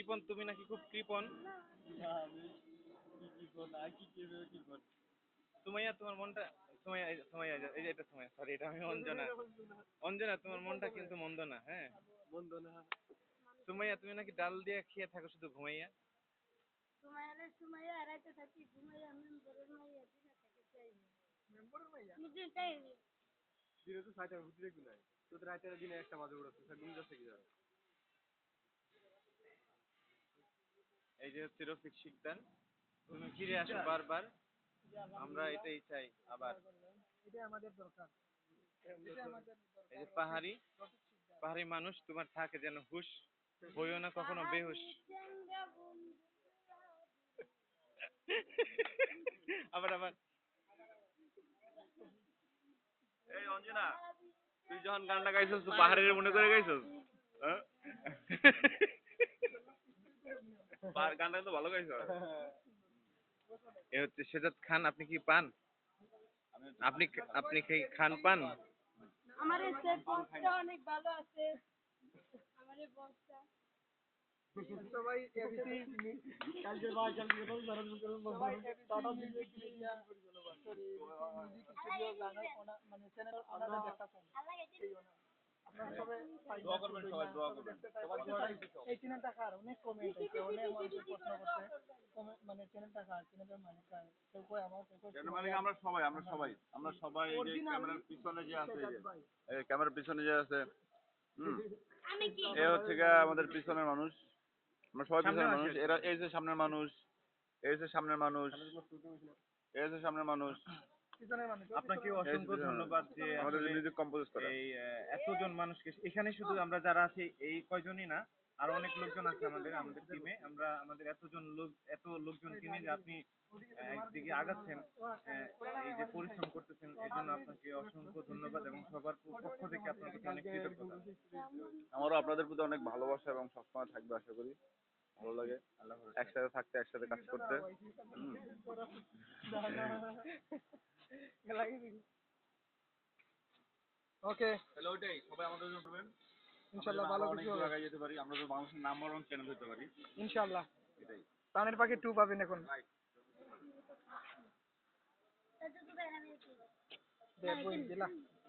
কৃপন তুমি নাকি খুব কৃপন? সুমাইয়া তোমার মনটা সুমাইয়া সুমাইয়া এই যে- এটা সুমাইয়া সরি এটা আমি অঞ্জনা। অঞ্জনা তোমার মনটা কিন্তু মন্দ না হ্যাঁ? বন্ধ না সুমাইয়া তুমি নাকি ডাল দিয়ে খেয়ে থাকো শুধু ঘুমাইয়া? সুমাইয়া সুমাইয়া রাইতে থাকি ঘুমাইয়া মেম্বরের মাইয়া দিনে থাকে চাই মেম্বারের মাইয়া? মুজি চাই দিনে তো ছয়টা ঘুরতে দেখবি না তোদের রাইতে দিনে একটা বাজে উড়াচ্ছে ঘুম যাচ্ছে কি যাবে এই যে হচ্ছে রফিক শিকদার তুমি ফিরে আসো বারবার। আমরা এটাই চাই আবার। এটা আমাদের দরকার। এই যে পাহাড়ি পাহাড়ি মানুষ তোমার থাকে যেন হুশ হইও না কখনো বেহুশ। আবার আবার। এই অঞ্জনা তুই যখন গানটা গাইছস তুই পাহাড়ের মনে করে গাইছস? হ্যাঁ? পাহাড় গানটা তো ভালো গাইছ। এ হচ্ছে সেজাদ খান আপনি কি পান? আপনি আপনি কি খান পান? আমার এই বক্সটা অনেক ভালো আছে। আমার এই বক্সটা। সবাই এবিসি কালকে বা কালকে তো ধরন সবাই টাটা দিলে কি সরি মিউজিক স্টুডিও গানের মানে চ্যানেল আপনারা দেখতেছেন আপনারা দোয়া করবেন সবাই, দোয়া করবেন। এই চ্যানেলটা কার? অনেক কমেন্ট আছে। অনেক মানুষ প্রশ্ন করছে। মানে চ্যানেলটা কার? চ্যানেলের মালিক কার? কেউ কয় আমার? কেউ কয় আমরা সবাই আমরা সবাই। আমরা সবাই এই যে ক্যামেরার পিছনে যে আছে এই ক্যামেরার পিছনে যে আছে আমি কি? এ হচ্ছে গিয়ে আমাদের পিছনের মানুষ। আমরা সবাই পিছনের মানুষ। এরা এই যে সামনের মানুষ। এই যে সামনের মানুষ। এই যে সামনের মানুষ। আপনাকে অসংখ্য ধন্যবাদ যে এই এতজন মানুষকে এখানে শুধু আমরা যারা আছি এই কয়জনই না আরও অনেক লোকজন আছে আমাদের আমাদের টিমে আমরা আমাদের এতজন লোক এত লোকজনকে নিয়ে যে আপনি একদিকে আগাচ্ছেন আহ, এই যে পরিশ্রম করতেছেন এই জন্য আপনাকে অসংখ্য ধন্যবাদ এবং সবার পক্ষ থেকে আপনার প্রতি অনেক কৃতজ্ঞতা। আমারও আপনাদের প্রতি অনেক ভালোবাসা এবং সবসময় থাকবে আশা করি। ভালো লাগে। একসাথে থাকতে একসাথে কাজ করতে। ওকে। তাহলে ওইটাই সবাই আমাদের জন্য করবেন। ইনশাআল্লাহ ভালো কিছু আগায় যেতে পারি। আমরা তো বাংলাদেশের নাম্বার ওয়ান চ্যানেল হতে পারি। ইনশাআল্লাহ এটাই। প্রাণের পাখি টু পাবেন এখন। তো